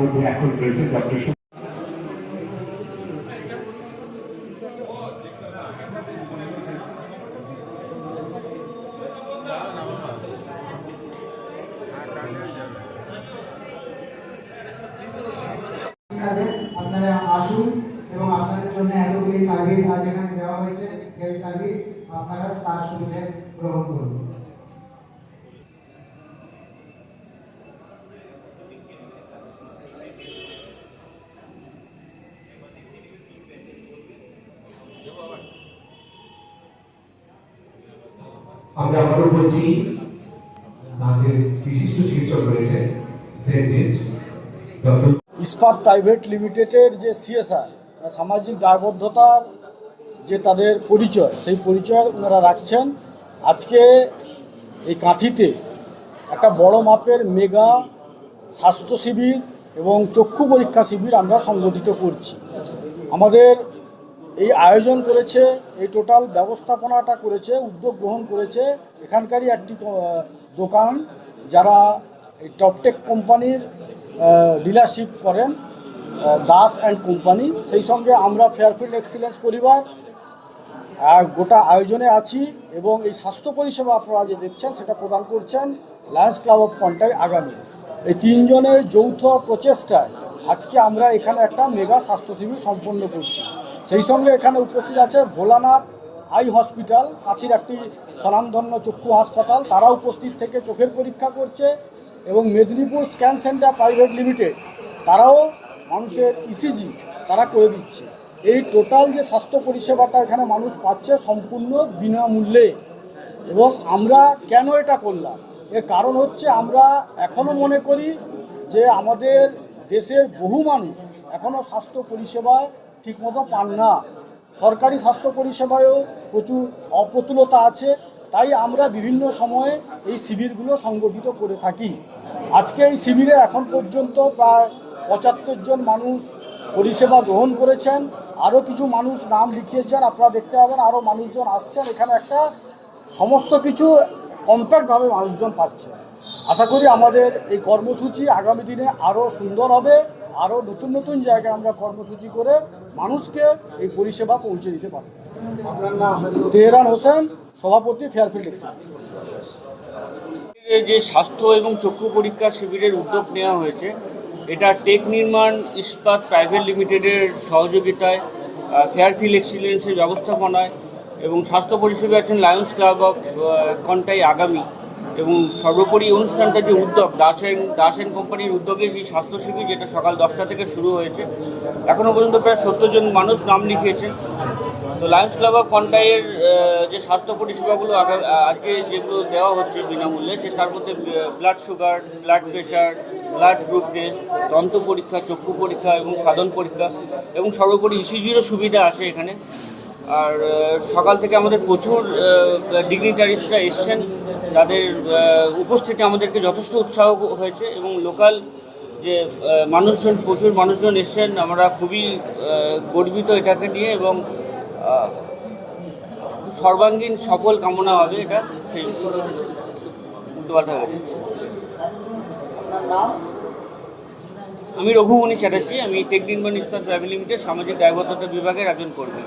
মধ্যে এখন রয়েছে ডক্টর আপনারা আসুন এবং আপনাদের এতগুলি সার্ভিস দেওয়া হয়েছে। সার্ভিস আপনারা তার সুবিধে গ্রহণ করুন। আমরা আবারও বলছি আমাদের বিশিষ্ট চিকিৎসক রয়েছে ডেন্টিস্ট ইস্পাত প্রাইভেট লিমিটেডের যে সিএসআর সামাজিক দায়বদ্ধতার যে তাদের পরিচয়, সেই পরিচয় ওনারা রাখছেন। আজকে এই কাঁথিতে একটা বড় মাপের মেগা স্বাস্থ্য শিবির এবং চক্ষু পরীক্ষা শিবির আমরা সংগঠিত করছি। আমাদের এই আয়োজন করেছে, এই টোটাল ব্যবস্থাপনাটা করেছে, উদ্যোগ গ্রহণ করেছে এখানকারই একটি দোকান যারা এই টপটেক কোম্পানির ডিলারশিপ করেন দাস অ্যান্ড কোম্পানি। সেই সঙ্গে আমরা ফেয়ারফিল্ড এক্সিলেন্স পরিবার, আর গোটা আয়োজনে আছি এবং এই স্বাস্থ্য পরিষেবা আপনারা যে দেখছেন সেটা প্রদান করছেন লায়ন্স ক্লাব অফ কন্টাই আগামী এই তিনজনের যৌথ প্রচেষ্টায় আজকে আমরা এখানে একটা মেগা স্বাস্থ্য শিবির সম্পন্ন করছি। সেই সঙ্গে এখানে উপস্থিত আছে ভোলানাথ আই হসপিটাল, কাঁথির একটি স্বনামধন্য চক্ষু হাসপাতাল। তারা উপস্থিত থেকে চোখের পরীক্ষা করছে এবং Medinipur scan centre private limited. তারাও মানুষের ইসিজি তারা করে দিচ্ছে। এই টোটাল যে স্বাস্থ্য পরিষেবাটা এখানে মানুষ পাচ্ছে সম্পূর্ণ বিনামূল্যে। এবং আমরা কেন এটা করলাম? এর কারণ হচ্ছে আমরা এখনও মনে করি যে আমাদের দেশের বহু মানুষ এখনও স্বাস্থ্য পরিষেবায় ঠিকমতো পান না। সরকারি স্বাস্থ্য পরিষেবায়ও প্রচুর অপ্রতুলতা আছে, তাই আমরা বিভিন্ন সময়ে এই শিবিরগুলো সংগঠিত করে থাকি। আজকে এই শিবিরে এখন পর্যন্ত প্রায় পঁচাত্তর জন মানুষ পরিষেবা গ্রহণ করেছেন, আরও কিছু মানুষ নাম লিখিয়েছেন, আপনারা দেখতে পাবেন আরও মানুষজন আসছেন, এখানে একটা সমস্ত কিছু কম্প্যাক্টভাবে মানুষজন পাচ্ছে। আশা করি আমাদের এই কর্মসূচি আগামী দিনে আরও সুন্দর হবে, আরও নতুন নতুন জায়গায় আমরা কর্মসূচি করে মানুষকে এই পরিষেবা পৌঁছে দিতে পারব তেহরান হোসেন, সভাপতি ফেয়ারফিল্ড এই যে স্বাস্থ্য এবং চক্ষু পরীক্ষা শিবিরের উদ্যোগ নেওয়া হয়েছে, এটা টেক নির্মাণ ইস্পাত প্রাইভেট লিমিটেডের সহযোগিতায় ফেয়ারফিল এক্সিলেন্সের ব্যবস্থাপনায় এবং স্বাস্থ্য পরিষেবা আছেন লায়ন্স ক্লাব অফ কন্টাই আগামী এবং সর্বোপরি অনুষ্ঠানটা যে উদ্যোগ দাস অ্যান্ড দাস অ্যান্ড কোম্পানির উদ্যোগে সেই স্বাস্থ্য শিবির যেটা সকাল দশটা থেকে শুরু হয়েছে এখনও পর্যন্ত প্রায় সত্তর জন মানুষ নাম লিখিয়েছেন তো লায়ন্স ক্লাব অফ কন্টাইয়ের যে স্বাস্থ্য পরিষেবাগুলো আজকে যেগুলো দেওয়া হচ্ছে বিনামূল্যে, সে তার মধ্যে blood sugar blood pressure blood group test দন্ত পরীক্ষা, চক্ষু পরীক্ষা এবং সাধন পরীক্ষা এবং সর্বোপরি ইসিজিরও সুবিধা আছে এখানে। আর সকাল থেকে আমাদের প্রচুর ডিগনিটারিসরা এসছেন। তাদের উপস্থিতি আমাদেরকে যথেষ্ট উৎসাহ হয়েছে এবং লোকাল যে মানুষজন, প্রচুর মানুষজন এসছেন, আমরা খুবই গর্বিত এটাকে নিয়ে এবং সর্বাঙ্গীন সফল কামনা হবে এটা, সেই আমি রঘুমণি চ্যাটার্জি, আমি টেক নির্মাণ ইস্তার প্রাইভেট লিমিটেড, সামাজিক দায়বদ্ধতা বিভাগের একজন কর্মী।